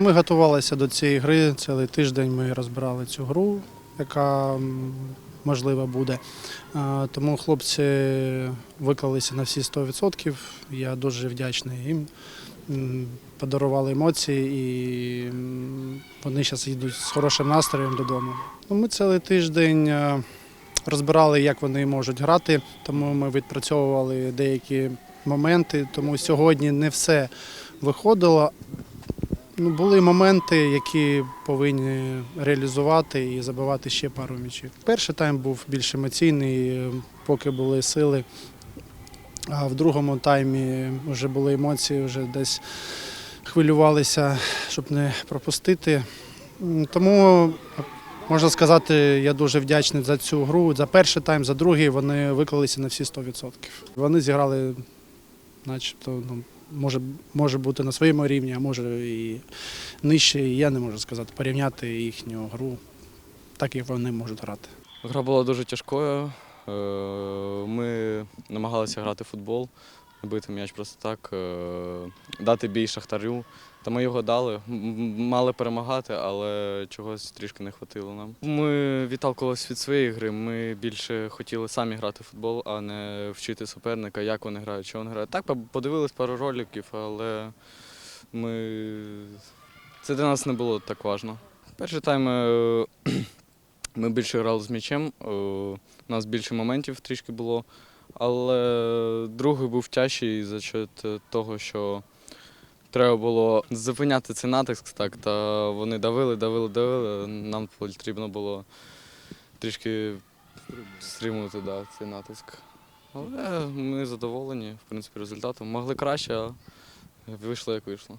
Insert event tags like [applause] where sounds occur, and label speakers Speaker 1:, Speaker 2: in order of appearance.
Speaker 1: Ми готувалися до цієї гри. Цілий тиждень ми розбирали цю гру, яка м, можливо буде. Тому хлопці виклалися на всі 100%. Я дуже вдячний їм. Подарували емоції і вони зараз йдуть з хорошим настроєм додому. Ну, Ми цілий тиждень е, розбирали, як вони можуть грати, тому ми відпрацьовували деякі моменти. Тому сьогодні не все виходило, Ну, були моменти, які повинні реалізувати і забивати ще пару м'ячів. Перший тайм був більш емоційний, поки були сили. А в другому таймі вже були емоції, вже десь хвилювалися, щоб не пропустити. Тому можна сказати, я дуже вдячний за цю гру. За перший тайм, за другий вони виклалися на всі 100%. Вони зіграли, начебто, ну, може, може бути на своєму рівні, а може і нижче. І я не можу сказати, порівняти їхню гру так, як вони можуть грати.
Speaker 2: Гра була дуже тяжкою. Е, Ми намагалися грати в футбол, бити м'яч просто так, е, дати бій шахтарю. Та ми його дали. Мали перемагати, але чогось трішки не хватило нам. Ми відталкувалися від своєї гри. Ми більше хотіли самі грати в футбол, а не вчити суперника, як вони грають, що вони грають. Так, по- подивились пару роликів, але ми... це для нас не було так важливо. Перший тайм е, [clears throat] ми більше грали з м'ячем, е, у нас більше моментів трішки було, але другий був тяжчий за счет того, що треба було зупиняти цей натиск, так, та вони давили, давили, давили. Нам потрібно було трішки стримувати да, цей натиск. Але ми задоволені, в принципі, результатом. Могли краще, а вийшло як вийшло.